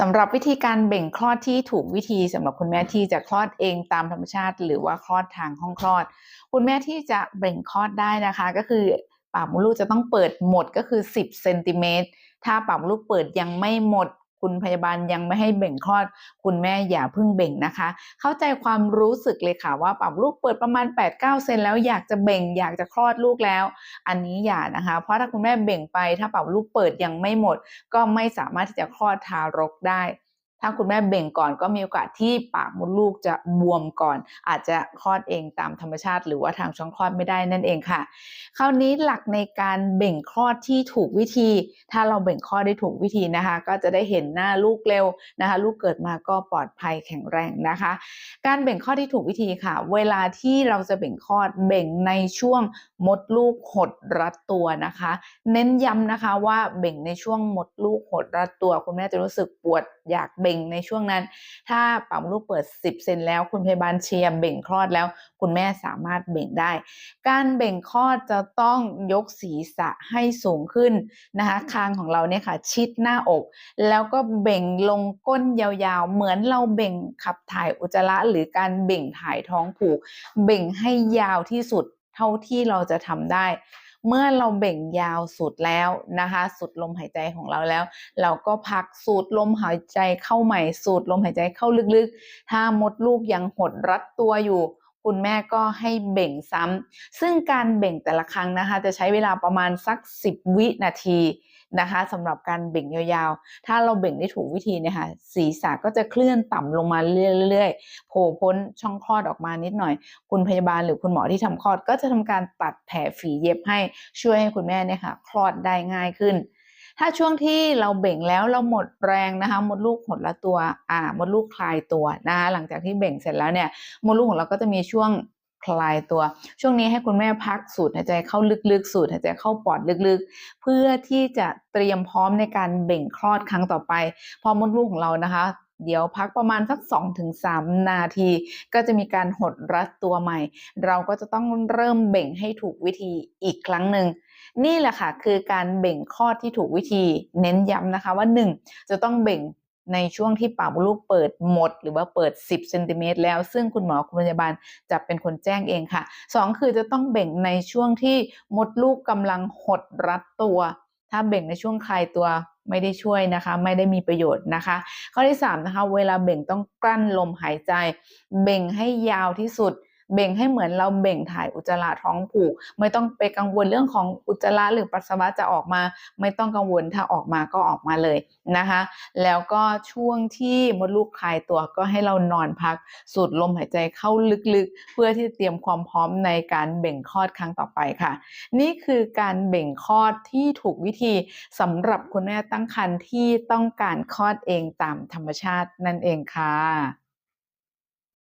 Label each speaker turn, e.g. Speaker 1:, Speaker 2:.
Speaker 1: สำหรับวิธีการเบ่งคลอดที่ถูกวิธีสำหรับคุณแม่ที่จะคลอดเองตามธรรมชาติ หรือว่าคลอดทางห้องคลอด คุณแม่ที่จะเบ่งคลอดได้นะคะ ก็คือปากมดลูกจะต้องเปิดหมดก็คือ 10เซนติเมตรถ้าปากมดลูกเปิดยังไม่หมด คุณพยาบาลยังไม่ให้เบ่งคลอด คุณแม่อย่าเพิ่งเบ่งนะคะ เข้าใจความรู้สึกเลยค่ะว่าปากลูกเปิดประมาณ 8-9 เซนแล้วอยากจะเบ่งอยากจะคลอดลูกแล้ว อันนี้อย่านะคะ เพราะถ้าคุณแม่เบ่งไปถ้าปากลูกเปิดยังไม่หมด ก็ไม่สามารถที่จะคลอดทารกได้ ถ้าคุณแม่เบ่งก่อนก็มีโอกาสที่ปากมดลูกจะบวมก่อน อาจจะคลอดเองตามธรรมชาติ หรือว่าทางช่องคลอดไม่ได้นั่นเองค่ะ คราวนี้หลักในการเบ่งคลอดที่ถูกวิธี ถ้าเราเบ่งคลอดได้ถูกวิธีนะคะ ก็จะได้เห็นหน้าลูกเร็วนะคะ ลูกเกิดมาก็ปลอดภัยแข็งแรงนะคะ การเบ่งคลอดที่ถูกวิธีค่ะ เวลาที่เราจะเบ่งคลอดเบ่งในช่วงมดลูกหดรัดตัวนะคะ เน้นย้ำนะคะว่าเบ่งในช่วงมดลูกหดรัดตัว คุณแม่จะรู้สึกปวด อยากเบ่งในช่วงนั้น ถ้าปากมดลูกเปิด 10 เซนแล้ว คุณพยาบาลเชียร์เบ่งคลอดแล้ว คุณแม่สามารถเบ่งได้ การเบ่งคลอดจะต้องยกศีรษะให้สูงขึ้นนะคะคางของเราเนี่ยค่ะชิดหน้าอก แล้วก็เบ่งลงก้นยาวๆ เหมือนเราเบ่งขับถ่ายอุจจาระหรือการเบ่งถ่ายท้องผูก เบ่งให้ยาวที่สุด ท่าที่เราจะทำได้ เมื่อเราเบ่งยาวสุดแล้วนะคะ สุดลมหายใจของเราแล้ว เราก็พักสูดลมหายใจเข้าใหม่สูดลมหายใจเข้าลึกๆ ถ้ามดลูกยังหดรัดตัวอยู่ คุณแม่ก็ให้เบ่งซ้ำซึ่งการเบ่งแต่ละครั้งนะคะ จะใช้เวลาประมาณสัก 10 วินาทีนะคะสำหรับการเบ่งยาวๆ ถ้าเราเบ่งได้ถูกวิธีเนี่ยค่ะศีรษะก็จะเคลื่อนต่ำลงมาเรื่อยๆโผล่พ้นช่องคลอดออกมานิดหน่อย คุณพยาบาลหรือคุณหมอที่ทำคลอด ก็จะทำการตัดแผลฝีเย็บให้ช่วยให้คุณแม่เนี่ยค่ะคลอดได้ง่ายขึ้น ถ้าช่วงที่เราเบ่งแล้วเราหมดแรงนะคะมดลูกหดละตัวอ่ามดลูกคลายตัวนะคะหลังจากที่เบ่งเสร็จแล้วเนี่ยมดลูกของเราก็จะมีช่วงคลายตัว ช่วงนี้ให้คุณแม่พักสูดหายใจเข้าลึกๆ สูดหายใจเข้าปอดลึกๆ เพื่อที่จะเตรียมพร้อมในการเบ่งคลอดครั้งต่อไป พอมดลูกของเรานะคะ เดี๋ยวพักประมาณสัก 2-3 นาที ก็จะมีการหดรัดตัวใหม่ เราก็จะต้องเริ่มเบ่งให้ถูกวิธีอีกครั้งหนึ่งนี่แหละค่ะคือการเบ่งคลอดที่ถูกวิธีเน้นย้ำนะคะว่า 1 จะต้องเบ่งในช่วงที่ปากมดลูกเปิดหมด หรือว่าเปิด 10เซนติเมตรแล้ว ซึ่งคุณหมอคุณพยาบาลจะเป็นคนแจ้งเองค่ะ 2 คือจะต้องเบ่งในช่วงที่มดลูกกำลังหดรัดตัว ถ้าเบ่งในช่วงคลายตัว ไม่ได้ช่วยนะคะ ไม่ได้มีประโยชน์นะคะ ข้อที่3นะคะเวลาเบ่งต้องกลั้นลมหายใจ เบ่งให้ยาวที่สุด เบ่งให้เหมือนเราเบ่งถ่ายอุจจาระท้องผูก ไม่ต้องไปกังวลเรื่องของอุจจาระหรือปัสสาวะจะออกมา ไม่ต้องกังวลถ้าออกมาก็ออกมาเลยนะคะ แล้วก็ช่วงที่มดลูกคลายตัวก็ให้เรานอนพักสูดลมหายใจเข้าลึกๆ เพื่อที่จะเตรียมความพร้อมในการเบ่งคลอดครั้งต่อไปค่ะ นี่คือการเบ่งคลอดที่ถูกวิธีสำหรับคุณแม่ตั้งครรภ์ที่ต้องการคลอดเองตามธรรมชาตินั่นเองค่ะ